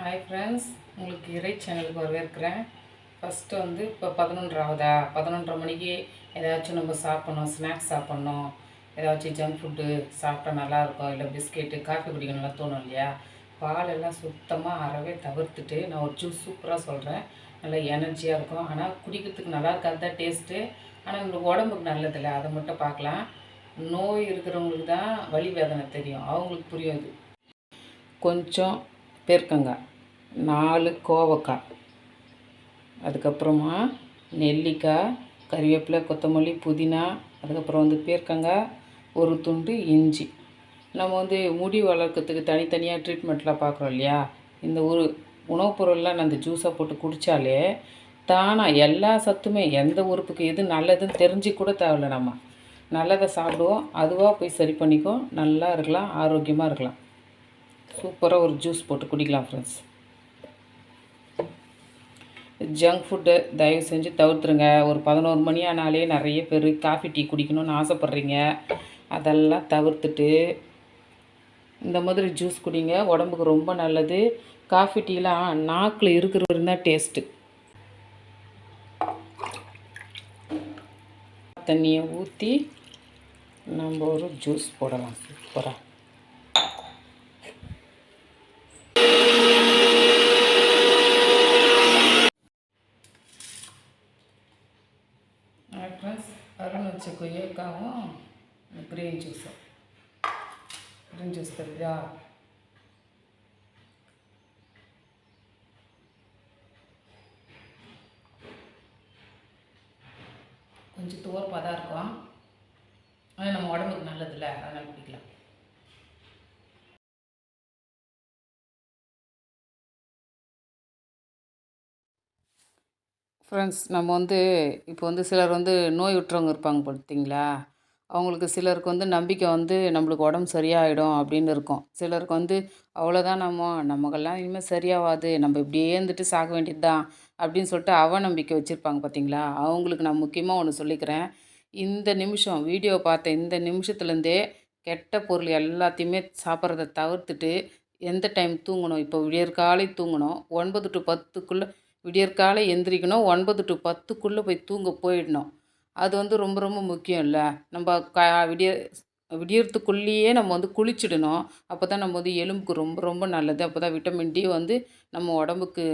Hi friends உங்களுக்கு இறை சேனலுக்கு வரவேற்கிறேன். ஃபஸ்ட்டு வந்து இப்போ பதினொன்றாவதா? பதினொன்றரை மணிக்கு ஏதாச்சும் நம்ம சாப்பிட்ணும் ஸ்நாக்ஸ் சாப்பிட்ணும். ஏதாச்சும் ஜங்க் ஃபுட்டு சாப்பிட்டா நல்லாயிருக்கும் இல்லை பிஸ்கெட்டு காஃபி குடிக்கணும்லாம் தோணும் இல்லையா? பாலெல்லாம் சுத்தமாக அறவே தவிர்த்துட்டு நான் ஒரு ஜூஸ் சூப்பராக சொல்கிறேன் நல்லா எனர்ஜியாக இருக்கும். ஆனால் குடிக்கிறதுக்கு நல்லா இருக்காது தான் டேஸ்ட்டு ஆனால் நம்மளுக்கு உடம்புக்கு நல்லதில்லை அதை மட்டும் பார்க்கலாம். நோய் இருக்கிறவங்களுக்கு தான் வலி வேதனை தெரியும். அவங்களுக்கு புரியாது கொஞ்சம் பேர்க்கங்காய் நாலு கோவக்காய் அதுக்கப்புறமா நெல்லிக்காய் கறிவேப்பிலை கொத்தமல்லி புதினா அதுக்கப்புறம் வந்து பேர்க்கங்காய் ஒரு துண்டு இஞ்சி. நம்ம வந்து முடி வளர்க்கறதுக்கு தனித்தனியாக ட்ரீட்மெண்ட்லாம் பார்க்குறோம் இல்லையா? இந்த ஒரு உணவுப் பொருள்லாம் நான் ஜூஸாக ஜூஸை போட்டு குடித்தாலே தானாக எல்லா சத்துமே எந்த உறுப்புக்கு எது நல்லதுன்னு தெரிஞ்சு கூட தேவையில்ல நம்ம. நல்லதை சாப்பிடுவோம். அதுவாக போய் சரி பண்ணிக்கும். நல்லா இருக்கலாம். ஆரோக்கியமாக இருக்கலாம். சூப்பராக ஒரு ஜூஸ் போட்டு குடிக்கலாம் ஃப்ரெண்ட்ஸ் ஜங்க் ஃபுட்டு தயவு செஞ்சு தவிர்த்துருங்க. ஒரு பதினோரு மணி ஆனாலே நிறைய பேர் காஃபி டீ குடிக்கணும்னு ஆசைப்பட்றீங்க. அதெல்லாம் தவிர்த்துட்டு இந்த மாதிரி ஜூஸ் குடிங்க. உடம்புக்கு ரொம்ப நல்லது. காஃபி டீலாம் நாக்கில் இருக்கிற தான் டேஸ்ட்டு தண்ணியை ஊற்றி நம்ம ஒரு ஜூஸ் போடலாம். சூப்பராக ஃப்ரெண்ட்ஸ் அருண் வச்ச கொய்யாக்காவும் க்ரீன் ஜூஸும் க்ரீன் ஜூஸ் தெரியுதா? கொஞ்சம் துவர்ப்பாக தான் இருக்கும். ஆனால் நம்ம உடம்புக்கு நல்லதில்ல அதனால் குடிக்கலாம். ஃப்ரெண்ட்ஸ் நம்ம வந்து இப்போ வந்து சிலர் வந்து நோய் விட்டுறவங்க இருப்பாங்க பார்த்தீங்களா அவங்களுக்கு சிலருக்கு வந்து நம்பிக்கை வந்து நம்மளுக்கு உடம்பு சரியாயிடும் அப்படின்னு இருக்கும். சிலருக்கு வந்து அவ்வளோதான் நம்ம நமக்கெல்லாம் இனிமேல் சரியாகாது நம்ம இப்படியே இருந்துட்டு சாக வேண்டியது தான் அப்படின்னு சொல்லிட்டு அவநம்பிக்கை வச்சுருப்பாங்க பார்த்தீங்களா அவங்களுக்கு நான் முக்கியமாக ஒன்று சொல்லிக்கிறேன். இந்த நிமிஷம் வீடியோ பார்த்த இந்த நிமிஷத்துலேருந்தே கெட்ட பொருள் எல்லாத்தையுமே சாப்பிட்றத தவிர்த்துட்டு எந்த டைம் தூங்கணும்? இப்போ விடியற்காலை தூங்கணும். ஒன்பது டு பத்துக்குள்ளே விடியற்காலை எந்திரிக்கணும். ஒன்பது டு பத்துக்குள்ளே போய் தூங்க போயிடணும். அது வந்து ரொம்ப ரொம்ப முக்கியம் இல்லை. நம்ம க விடிய விடியறதுக்குள்ளேயே நம்ம வந்து குளிச்சிடணும். அப்போ தான் நம்ம வந்து எலும்புக்கு ரொம்ப ரொம்ப நல்லது. அப்போ தான் விட்டமின் டி வந்து நம்ம உடம்புக்கு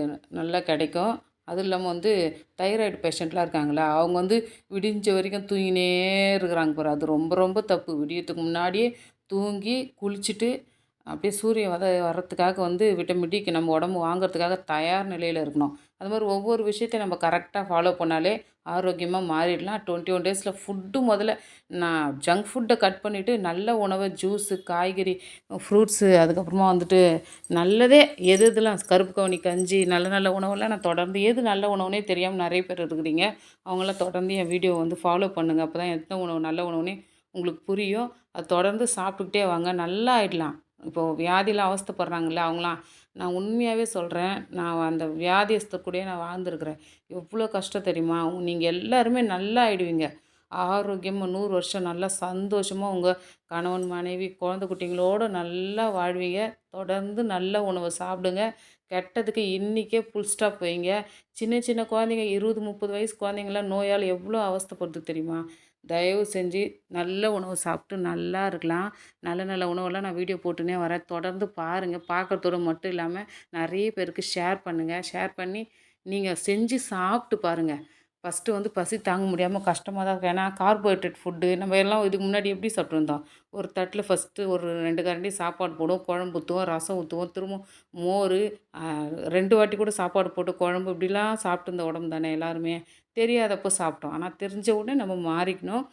நல்லா கிடைக்கும். அதுவும் இல்லாமல் வந்து தைராய்டு பேஷண்ட்லாம் இருக்காங்களா? அவங்க வந்து விடிஞ்ச வரைக்கும் தூங்கினே இருக்கிறாங்க பாரு. அது ரொம்ப ரொம்ப தப்பு. விடியறதுக்கு முன்னாடியே தூங்கி குளிச்சுட்டு அப்படியே சூரியன் வத வர்றதுக்காக வந்து விட்டமின் டிக்கு நம்ம உடம்பு வாங்கிறதுக்காக தயார் நிலையில் இருக்கணும். அது மாதிரி ஒவ்வொரு விஷயத்தையும் நம்ம கரெக்டாக ஃபாலோ பண்ணாலே ஆரோக்கியமாக மாறிடலாம். டுவெண்ட்டி ஒன் டேஸில் ஃபுட்டு முதல்ல நான் ஜங்க் ஃபுட்டை கட் பண்ணிவிட்டு நல்ல உணவை ஜூஸு காய்கறி ஃப்ரூட்ஸு அதுக்கப்புறமா வந்துட்டு நல்லதே எது இதெல்லாம் கருப்பு கவனி கஞ்சி நல்ல நல்ல உணவெல்லாம் நான் தொடர்ந்து எது நல்ல உணவுனே தெரியாமல் நிறைய பேர் இருக்கிறீங்க. அவங்களாம் தொடர்ந்து என் வீடியோ வந்து ஃபாலோ பண்ணுங்கள் அப்போ தான் எந்த உணவு நல்ல உணவுனே உங்களுக்கு புரியும். அது தொடர்ந்து சாப்பிட்டுக்கிட்டே வாங்க. நல்லா ஆயிடலாம். இப்போது வியாதியில் அவஸ்தைப்படுறாங்கல்ல அவங்களாம் நான் உண்மையாகவே சொல்கிறேன் நான் அந்த வியாதியஸ்த கூடயே நான் வாழ்ந்துருக்குறேன். எவ்வளோ கஷ்டம் தெரியுமா? நீங்கள் எல்லாருமே நல்லா ஆயிடுவீங்க. ஆரோக்கியமாக நூறு வருஷம் நல்லா சந்தோஷமாக உங்கள் கணவன் மனைவி குழந்தை குட்டிங்களோடு நல்லா வாழ்வீங்க. தொடர்ந்து நல்ல உணவை சாப்பிடுங்க. கெட்டதுக்கு இன்றைக்கே ஃபுல் ஸ்டாப் வைங்க. சின்ன சின்ன குழந்தைங்க இருபது முப்பது வயசு குழந்தைங்களாம் நோயால் எவ்வளோ அவஸ்தைப்படுது தெரியுமா? தயவு செஞ்சு நல்ல உணவு சாப்பிட்டு நல்லா இருக்கலாம். நல்ல நல்ல உணவெல்லாம் நான் வீடியோ போட்டுனே வரேன். தொடர்ந்து பாருங்கள் பார்க்குறதோட மட்டும் இல்லாமல் நிறைய பேருக்கு ஷேர் பண்ணுங்கள் ஷேர் பண்ணி நீங்கள் செஞ்சு சாப்பிட்டு பாருங்கள் ஃபஸ்ட்டு வந்து பசி தாங்க முடியாமல் கஷ்டமாக தான் இருக்கும் ஏன்னா கார்போஹைட்ரேட் ஃபுட்டு நம்ம எல்லாம் இதுக்கு முன்னாடி எப்படி சாப்பிட்ருந்தோம் ஒரு தட்டில் ஃபஸ்ட்டு ஒரு ரெண்டு கரண்டி சாப்பாடு போடுவோம். குழம்பு ஊற்றுவோம் ரசம் ஊற்றுவோம் திரும்ப மோர் ரெண்டு வாட்டி கூட சாப்பாடு போட்டு குழம்பு இப்படிலாம் சாப்பிட்டு இருந்த உடம்பு தானே எல்லாருமே. தெரியாதப்போ சாப்பிட்டோம். ஆனால் தெரிஞ்ச உடனே நம்ம மாறிக்கணும்.